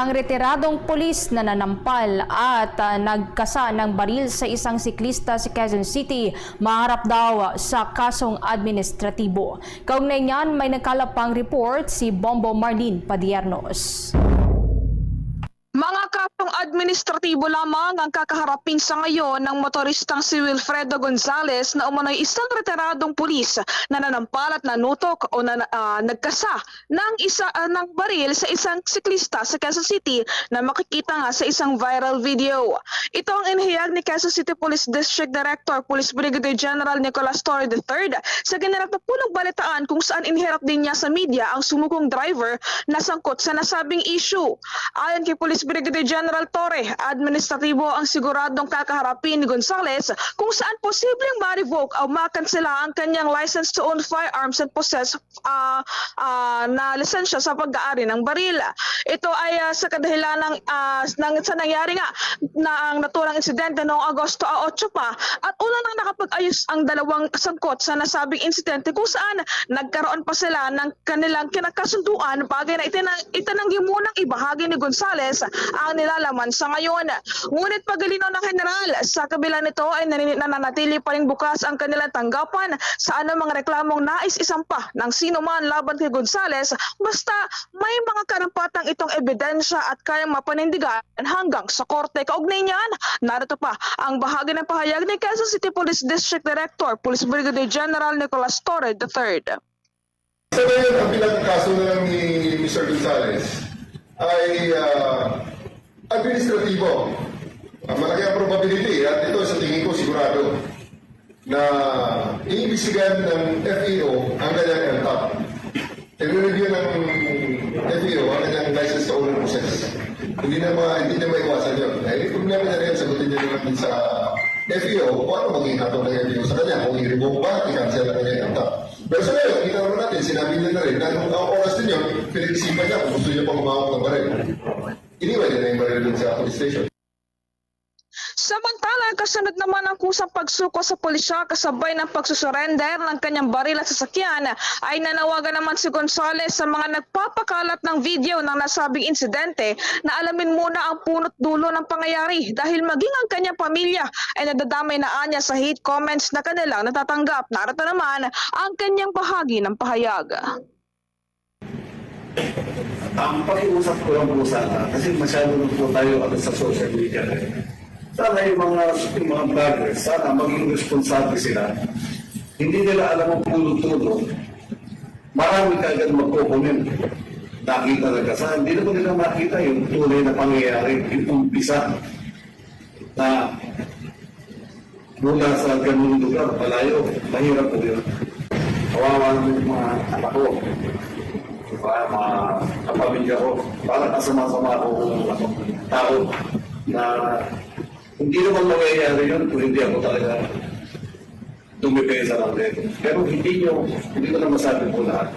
Ang retiradong pulis na nanampal at ah, nagkasa ng baril sa isang siklista sa Quezon City maharap daw sa kasong administratibo. Kaugnay niyan may nagkalapang report si Bombo Marlene Padiernos. Administratibo lamang ang kakaharapin sa ngayon ng motoristang si Wilfredo Gonzales na umano'y isang retiradong pulis na nanampal at nanutok o na, ah, nagkasa ng, isa, ah, ng baril sa isang siklista sa Quezon City na makikita nga sa isang viral video. Ito ang inihayag ni Quezon City Police District Director Police Brigadier General Nicolas Torre III sa ginarap na punong balitaan kung saan inihirap din niya sa media ang sumukong driver na sangkot sa nasabing issue. Ayon kay Police Brigadier General Torre, administratibo ang siguradong kakaharapin ni Gonzales kung saan posibleng ma-revoke o makansela ang kanyang license to own firearms and possess ah, ah, na lisensya sa pag-aari ng baril. Ito ay ah, sa kadahilan ng, ah, ng sa nangyari nga na ang naturang insidente noong Agosto 8 pa at una nang nakapag-ayos ang dalawang sangkot sa nasabing insidente kung saan nagkaroon pa sila ng kanilang kinakasunduan bagay na itinang, itinanggi munang ibahagi ni Gonzales ang nilalaman sa ngayon. Ngunit pagalinaw ng general, sa kabila nito ay nananatili pa rin bukas ang kanilang tanggapan sa anumang reklamong nais isampa ng sino man laban kay Gonzales basta may mga karampatang itong ebidensya at kayang mapanindigan hanggang sa korte. Kaugnay niyan, narito pa ang bahagi ng pahayag ni Quezon City Police District Director, Police Brigadier General Nicolas Torre III. Sa ngayon, ang pinagkaso na lang ni Mr. Gonzales ay ah, administratibo. Ah, malaki ang probability at ito sa tingin ko sigurado na iimbisigan ng FEO ang kanyang LTAP. I-review ng FEO ang kanyang license own and possess. Hindi na, ma, hindi na maiwasan yun. Eh, problema na rin, sagutin niya naman sa FEO kung ano maging hatong ng FEO sa kanya. Kung i-revoke ba, i-cancel na kanya LTAP. Pero sa ngayon, kita naman natin, sinabi niya na rin na ang din yun, pinag-isipan niya kung gusto niya pang umawak ng baril. Iniwan niya na yung baril dun sa police station. Samantala, kasunod naman ang kusang pagsuko sa pulisya kasabay ng pagsusurrender ng kanyang baril at sasakyan ay nanawagan naman si Gonzales sa mga nagpapakalat ng video ng nasabing insidente na alamin muna ang punot dulo ng pangyayari dahil maging ang kanyang pamilya ay nadadamay na anya sa hate comments na kanilang natatanggap. Narito naman ang kanyang bahagi ng pahayag. Ang pakiusap ko lang po sana, kasi masyado na po tayo ano, sa social media. eh. Sana yung mga, yung mga vloggers, sana maging responsable sila. Hindi nila alam ang pulo-tulo. Marami kagad magko-comment. Nakita na kasi, hindi na po nila makita yung tunay na pangyayari, yung umpisa na mula sa ganung lugar, palayo, mahirap po yun. Kawawa naman yung mga anak ko para mga kapamilya ko, para kasama-sama ko ano, tao na hindi naman mangyayari yun kung hindi ako talaga dumipesa lang din. Pero hindi nyo, hindi ko na masabi po lahat.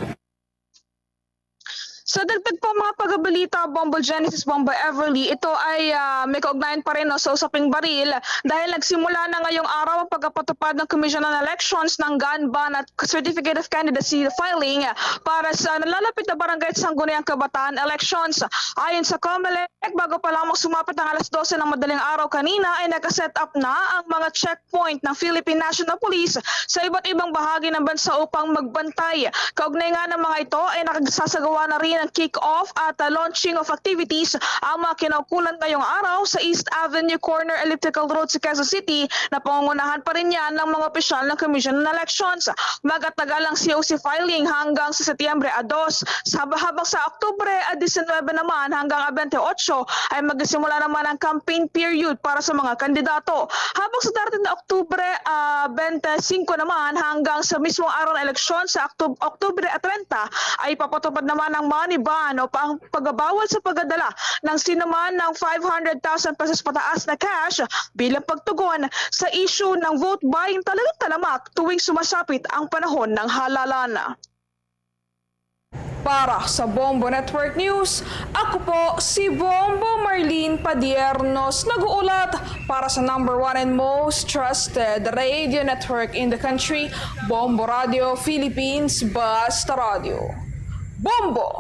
Sa dagdag pa mga pagabalita, Bombo Genesis, Bombo Everly, ito ay ah, may kaugnayan pa rin no, sa usaping baril dahil nagsimula na ngayong araw ang pagkapatupad ng Commission on Elections ng gun ban at Certificate of Candidacy filing para sa nalalapit na barangay at Sangguniang Kabataan elections. Ayon sa COMELEC, bago pa lamang sumapit ang alas 12 ng madaling araw kanina ay nakaset up na ang mga checkpoint ng Philippine National Police sa iba't ibang bahagi ng bansa upang magbantay. Kaugnay nga ng mga ito ay nakagsasagawa na rin ang kick-off at uh, launching of activities ang mga kinaukulan ngayong araw sa East Avenue Corner Elliptical Road sa Quezon City na pangungunahan pa rin yan ng mga opisyal ng Commission on Elections. Magatagal ang COC filing hanggang sa Setyembre a 2. Sa habang sa Oktubre a 19 naman hanggang a 28 ay magsisimula naman ang campaign period para sa mga kandidato. Habang sa darating na Oktubre ah, 25 naman hanggang sa mismong araw ng eleksyon sa Oktu- Oktubre a 30 ay papatupad naman ang money ban o pang pagbabawal sa pagdadala ng sinuman ng 500,000 pesos pataas na cash bilang pagtugon sa issue ng vote buying talagang talamak tuwing sumasapit ang panahon ng halalan. Para sa Bombo Network News, ako po si Bombo Marlene Padiernos nag-uulat para sa number one and most trusted radio network in the country, Bombo Radio Philippines Basta Radio. Bombo!